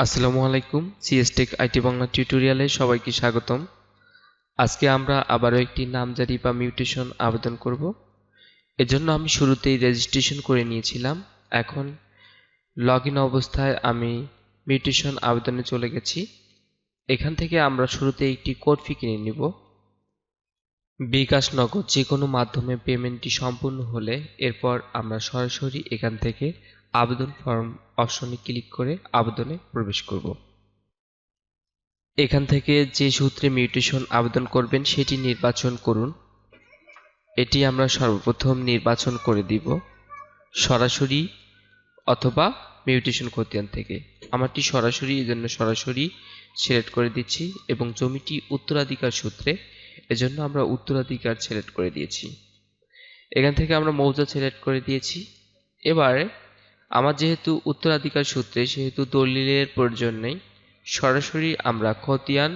আসসালামু আলাইকুম সিএসটেক আইটি বাংলা টিউটোরিয়ালে সবাইকে স্বাগতম। আজকে আমরা আবারও একটি নামজারি বা মিউটেশন আবেদন করব। এজন্য আমি শুরুতেই রেজিস্ট্রেশন করে নিয়েছিলাম। এখন লগ অবস্থায় আমি মিউটেশন আবেদনে চলে গেছি। এখান থেকে আমরা শুরুতে একটি কোড ফি কিনে নিব। বিকাশ নগদ যে কোনো মাধ্যমে পেমেন্টটি সম্পূর্ণ হলে এরপর আমরা সরাসরি এখান থেকে আবেদন ফর্ম অপশনে ক্লিক করে আবেদনে প্রবেশ করব। এখান থেকে যে সূত্রে মিউটেশন আবেদন করবেন, সেটি নির্বাচন করুন। এটি আমরা সর্বপ্রথম নির্বাচন করে দিব সরাসরি অথবা মিউটেশন খতিয়ান থেকে। আমারটি সরাসরি, এজন্য সরাসরি সিলেক্ট করে দিচ্ছি এবং জমিটি উত্তরাধিকার সূত্রে, এজন্য আমরা উত্তরাধিকার সিলেক্ট করে দিয়েছি। এখান থেকে আমরা মৌজা সিলেক্ট করে দিয়েছি। এবারে আমার যেহেতু উত্তরাধিকার সূত্রে, সেহেতু দলিলের প্রয়োজন নেই, সরাসরি আমরা খতিয়ান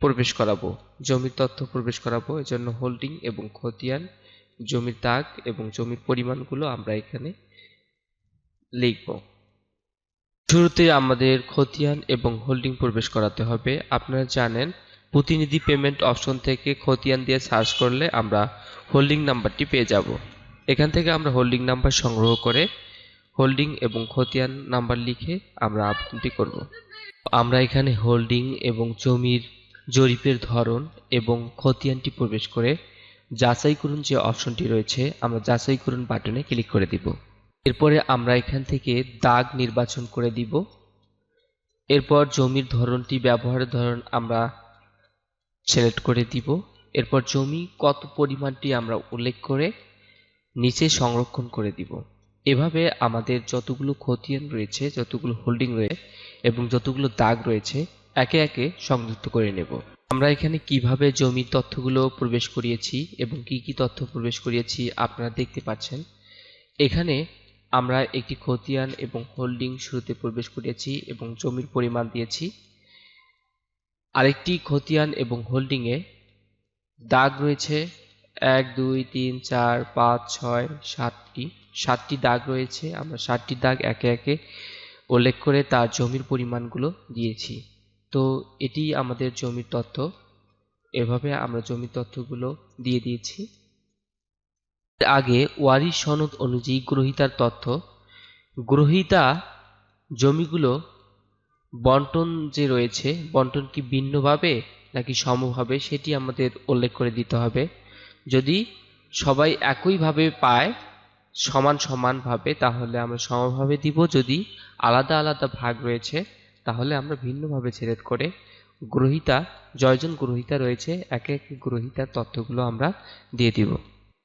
প্রবেশ করাবো, জমির তথ্য প্রবেশ করাবো, এজন্য হোল্ডিং এবং খতিয়ান, জমির দাগ এবং জমির পরিমাণগুলো আমরা এখানে লিখব। শুরুতে আমাদের খতিয়ান এবং হোল্ডিং প্রবেশ করাতে হবে। আপনারা জানেন, প্রতিনিধি পেমেন্ট অপশন থেকে খতিয়ান দিয়ে সার্চ করলে আমরা হোল্ডিং নাম্বারটি পেয়ে যাব। এখান থেকে আমরা হোল্ডিং নাম্বার সংগ্রহ করে হোল্ডিং এবং খতিয়ান নাম্বার লিখে আমরা আবেদনটি করব। আমরা এখানে হোল্ডিং এবং জমির জরিপের ধরন এবং খতিয়ানটি প্রবেশ করে যাচাই করুন যে অপশনটি রয়েছে, আমরা যাচাই করুন বাটনে ক্লিক করে দিব। এরপরে আমরা এখান থেকে দাগ নির্বাচন করে দিব। এরপর জমির ধরনটি ব্যবহারের ধরন আমরা সিলেক্ট করে দিব। এরপর জমি কত পরিমাণটি আমরা উল্লেখ করে নিচে সংরক্ষণ করে দিব। এভাবে আমাদের যতগুলো খতিয়ান রয়েছে, যতগুলো হোল্ডিং রয়েছে এবং যতগুলো দাগ রয়েছে, একে একে সংযুক্ত করে নেব। আমরা এখানে কীভাবে জমির তথ্যগুলো প্রবেশ করিয়েছি এবং কি কি তথ্য প্রবেশ করিয়েছি আপনারা দেখতে পাচ্ছেন। এখানে আমরা একটি খতিয়ান এবং হোল্ডিং শুরুতে প্রবেশ করিয়েছি এবং জমির পরিমাণ দিয়েছি। আরেকটি খতিয়ান এবং হোল্ডিংয়ে দাগ রয়েছে। এক, দুই, তিন, চার, পাঁচ, ছয়, সাতটি। সাতটি দাগ রয়েছে। আমরা সাতটি দাগ একে একে উল্লেখ করে তার জমির পরিমাণগুলো দিয়েছি। তো এটি আমাদের জমির তথ্য এভাবে আমরা জমির তথ্যগুলো দিয়ে দিয়েছি। আগে ওয়ারিশ সনদ অনুযায়ী গ্রহিতার তথ্য গ্রহিতা জমিগুলো বন্টন যে রয়েছে, বন্টন কি ভিন্নভাবে নাকি সমভাবে, সেটি আমাদের উল্লেখ করে দিতে হবে। যদি সবাই একইভাবে পায় সমান সমানভাবে তাহলে আমরা সমভাবে দিব। যদি আলাদা আলাদা ভাগ রয়েছে, তাহলে আমরা ভিন্নভাবে সিলেক্ট করে গ্রহিতা, জয়জন গ্রহিতা রয়েছে, একে একে গ্রহিতার তথ্যগুলো আমরা দিয়ে দিব।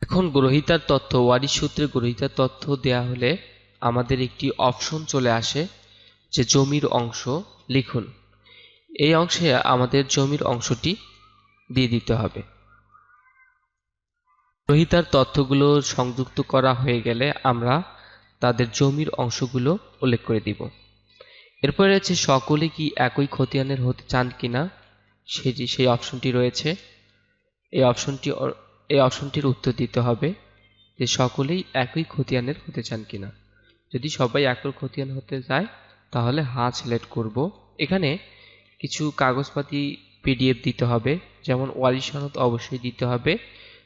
এখন গ্রহিতার তথ্য ওয়ারিশ সূত্রে গ্রহিতার তথ্য দেয়া হলে আমাদের একটি অপশন চলে আসে যে জমির অংশ। লিখুন। এই অংশে আমাদের জমির অংশটি দিয়ে দিতে হবে। গ্রহিতার তথ্যগুলো সংযুক্ত করা হয়ে গেলে আমরা তাদের জমির অংশগুলো উল্লেখ করে দিব। এরপরে রয়েছে, সকলে কি একই খতিয়ানের হতে চান কিনা? সেটি সেই অপশনটি রয়েছে। এই অপশনটি এই অপশনটির উত্তর দিতে হবে যে, সকলেই একই খতিয়ানের হতে চান কিনা। যদি সবাই একই খতিয়ান হতে চায়, তাহলে হ্যাঁ সিলেক্ট করব। এখানে কিছু কাগজপাতি পিডিএফ দিতে হবে, যেমন ওয়ারিশ সনদ অবশ্যই দিতে হবে।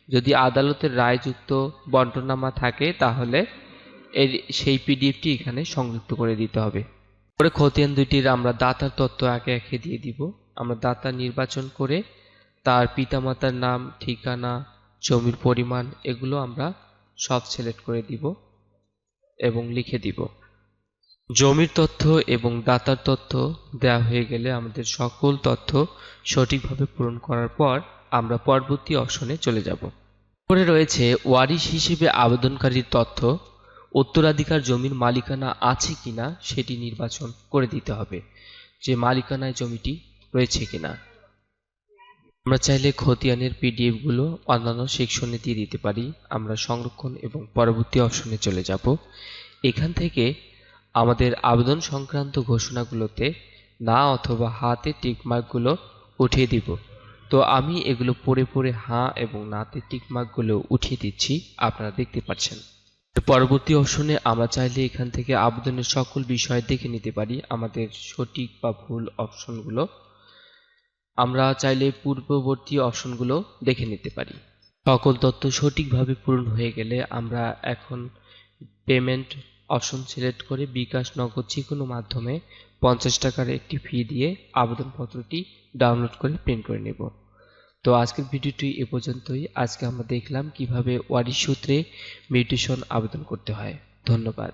যদি আদালতের রায়যুক্ত বন্টনামা থাকে, তাহলে এর সেই পিডিএফটি এখানে সংযুক্ত করে দিতে হবে। পরে খতিয়ান দুইটির আমরা দাতার তথ্য একে একে দিয়ে দিব। আমরা দাতা নির্বাচন করে তার পিতামাতার নাম, ঠিকানা, জমির পরিমাণ এগুলো আমরা সব সিলেক্ট করে দিব এবং লিখে দিব। জমির তথ্য এবং দাতার তথ্য দেওয়া হয়ে গেলে আমাদের সকল তথ্য সঠিকভাবে পূরণ করার পর আমরা পরবর্তী অপশনে চলে যাব। পরে রয়েছে ওয়ারিশ হিসেবে আবেদনকারীর তথ্য, উত্তরাধিকার জমির মালিকানা আছে কিনা সেটি নির্বাচন করে দিতে হবে, যে মালিকানায় জমিটি রয়েছে কিনা। আমরা চাইলে খতিয়ানের পিডিএফগুলো অন্যান্য সেকশনে দিয়ে দিতে পারি। আমরা সংরক্ষণ এবং পরবর্তী অপশনে চলে যাব। এখান থেকে আমাদের আবেদন সংক্রান্ত ঘোষণাগুলোতে না অথবা হাতে টিকমার্কগুলো উঠিয়ে দিব। তো আমি এগুলো পড়ে পড়ে হাঁ এবং নাতে টিকমার্কগুলো উঠিয়ে দিচ্ছি, আপনারা দেখতে পাচ্ছেন। পরবর্তী অপশনে আমরা চাইলে এখান থেকে আবেদনের সকল বিষয় দেখে নিতে পারি, আমাদের সঠিক বা ভুল অপশনগুলো। আমরা চাইলে পূর্ববর্তী অপশনগুলো দেখে নিতে পারি। সকল তথ্য সঠিকভাবে পূরণ হয়ে গেলে আমরা এখন পেমেন্ট অপশন সিলেক্ট করে বিকাশ নগদ যে কোনো মাধ্যমে পঞ্চাশ টাকার একটি ফি দিয়ে আবেদনপত্রটি ডাউনলোড করে প্রিন্ট করে নেব। তো আজকের ভিডিওটি এ পর্যন্তই। আজকে আমরা দেখলাম কীভাবে ওয়ারি সূত্রে মিউটেশন আবেদন করতে হয়। ধন্যবাদ।